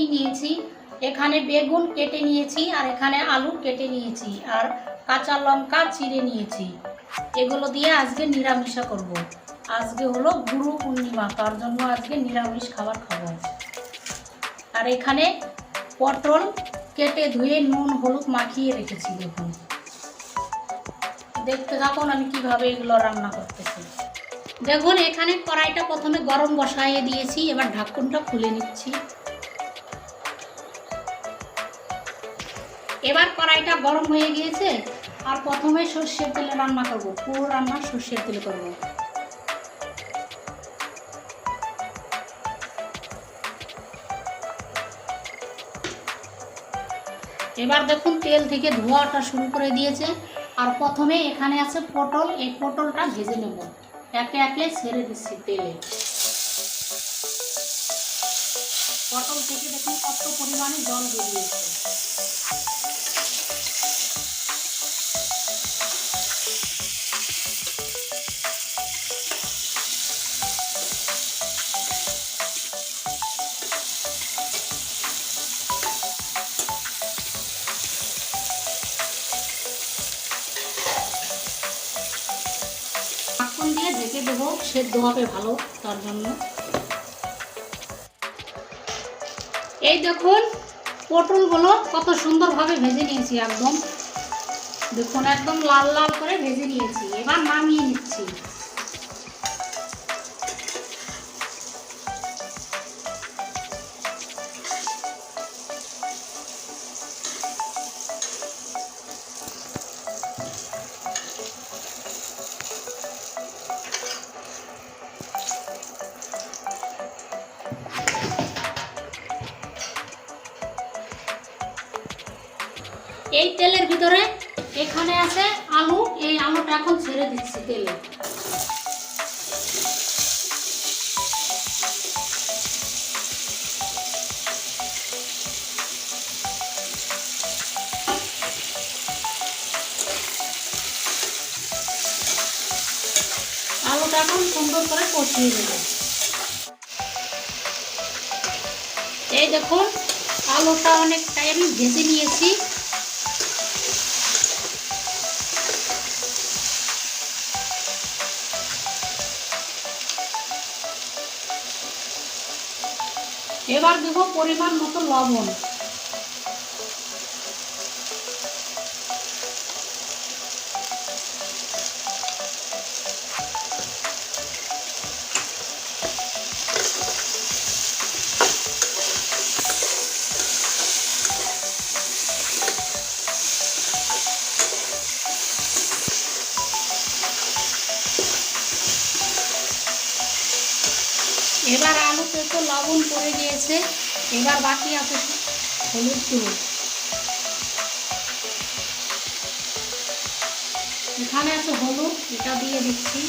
কি নিয়েছি। এখানে বেগুন কেটে নিয়েছি আর এখানে আলু কেটে নিয়েছি আর কাঁচা লঙ্কা চিড়ে নিয়েছি। এগুলো দিয়ে আজকে নিরামিষা করব। আজকে হলো গুরু পূর্ণিমা, তার জন্য আজকে নিরামিষ খাবার খাব। আর এখানে পটল কেটে ধুয়ে নুন, হলুদ মাখিয়ে রেখেছি, দেখুন। দেখতে থাকুন আমি কীভাবে এগুলো রান্না করতেছি। দেখুন, এখানে কড়াইটা প্রথমে গরম বসাইয়ে দিয়েছি, এবার ঢাকুনটা খুলে নিচ্ছি। এবার কড়াইটা গরম হয়ে গিয়েছে আর প্রথমে সর্ষের তেলে রান্না করব, পুরো রান্না সর্ষের তেলে করব। এবার দেখুন তেল থেকে ধোয়াটা শুরু করে দিয়েছে, আর প্রথমে এখানে আছে পটল, এই পটলটা ভেজে নেব, একে একে ছেড়ে দিচ্ছি তেলে। পটল থেকে দেখুন কত পরিমাণে জল বেরিয়েছে। মাখন দিয়ে ঢেকে দেবো, সেদ্ধ হবে ভালো তার জন্য। এই দেখুন, পটলগুলো কত সুন্দরভাবে ভেজে নিয়েছি একদম। দেখুন, একদম লাল লাল করে ভেজে নিয়েছি। এবার নামিয়ে এই তেলের ভিতরে এখানে আছে আলু এই আলুটা এখন ছেড়ে দিচ্ছি তেলে। আলুটা এখন সুন্দর করে কষিয়ে দেবো এই দেখুন, আলুটা অনেকটাই আমি ভেজে নিয়েছি। এবার দেব পরিমাণ মতো লবণ। এবার আলুতে তো লবণ পড়ে গিয়েছে। এবার বাকি আছে হলুদ গুঁড়ো। এখানে আছে হলুদ, এটা দিয়ে দিচ্ছি।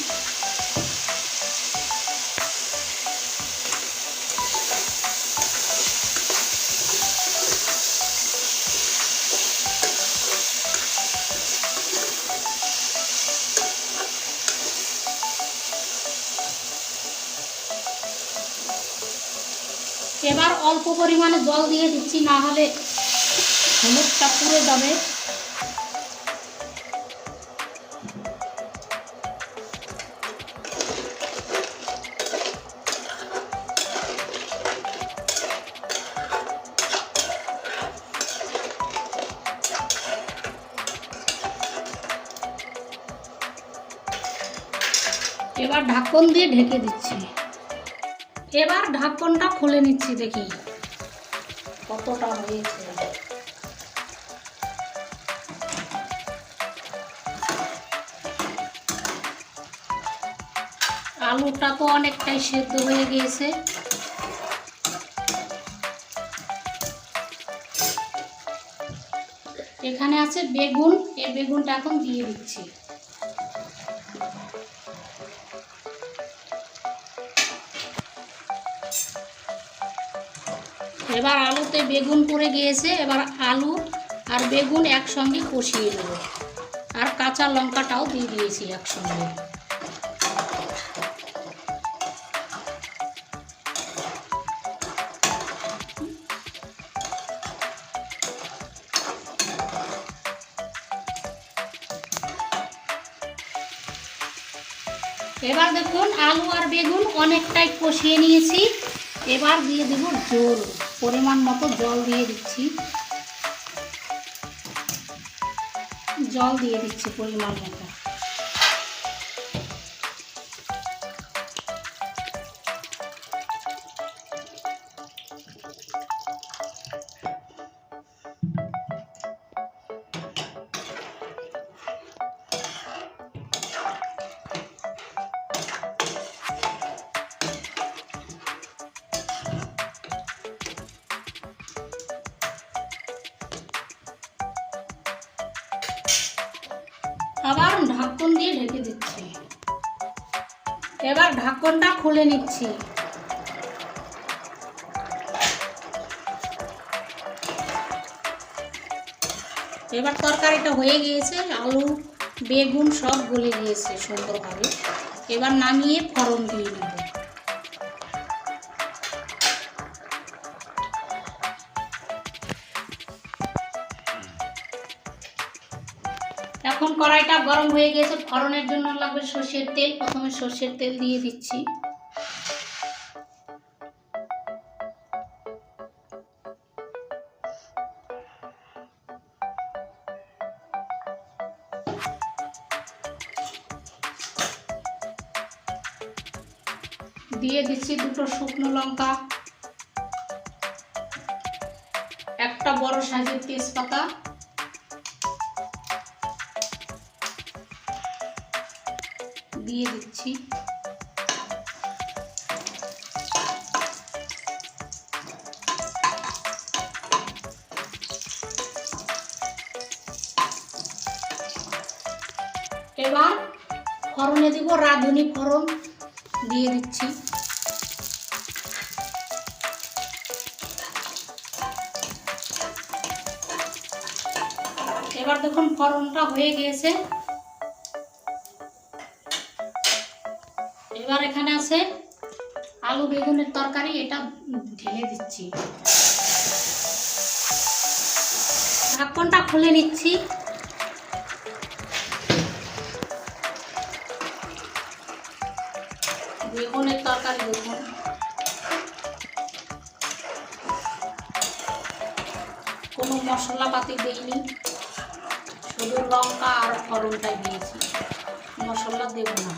এবার অল্প পরিমাণে জল দিয়ে দিচ্ছি, না হলে হলুদটা পুড়ে যাবে। এবার ঢাকন দিয়ে ঢেকে দিচ্ছি। এবার ঢাকনটা খুলে নিচ্ছি, দেখি। কতটা হয়েছে? আলুটা তো অনেকটাই সেদ্ধ হয়ে গিয়েছে। এখানে আছে বেগুন, এই বেগুনটা এখন দিয়ে দিচ্ছি। এবার আলুতে বেগুন পড়ে গিয়েছে, এবার আলু আর বেগুন একসঙ্গে কষিয়ে দেব আর কাঁচা লঙ্কাটাও দিয়ে দিয়েছি একসঙ্গে। এবার দেখুন, আলু আর বেগুন অনেকটাই কষিয়ে নিয়েছি। এবার দিয়ে দেব জোর পরিমাণ মতো জল দিয়ে দিচ্ছি। জল দিয়ে দিচ্ছি পরিমাণ মতো। ঢেকে দিচ্ছি। এবার ঢাকনটা খুলে নিচ্ছি। এবার তরকারিটা হয়ে গিয়েছে, আলু, বেগুন সব গলে গিয়েছে সুন্দরভাবে। এবার নামিয়ে ফড়ন দিয়ে নেব কড়াইটা গরম হয়ে গেছে। ফড়নের জন্য লাগবে সর্ষের তেল। প্রথমে সর্ষের তেল দিয়ে দিচ্ছি। দিয়ে দিচ্ছি দুটো শুকনো লঙ্কা। একটা বড় সাইজের তেজপাতা। দিয়ে দিচ্ছি। এবার ফড়নে দিব রাঁধুনি ফড়ন দিয়ে দিচ্ছি। এবার দেখুন ফড়নটা হয়ে গিয়েছে। এবার এখানে আছে আলু বেগুনের তরকারি, এটা ঢেলে দিচ্ছি। ঢাকনটা খুলে নিচ্ছি। বেগুনের তরকারি দেখুন। কোনো মশলাপাতি দেইনি। শুধু লঙ্কা আর ফড়নটাই দিয়েছি। মশলা দেব না।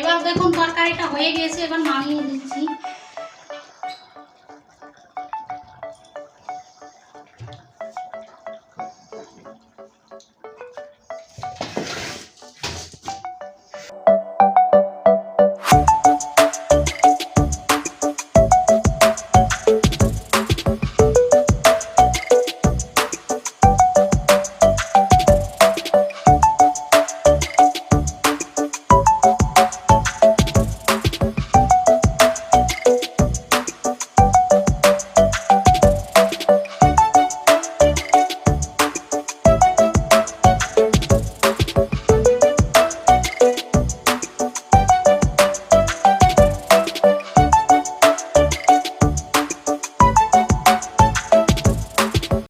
এবার দেখুন তরকারিটা হয়ে গেছে এবার নামিয়ে দিচ্ছি।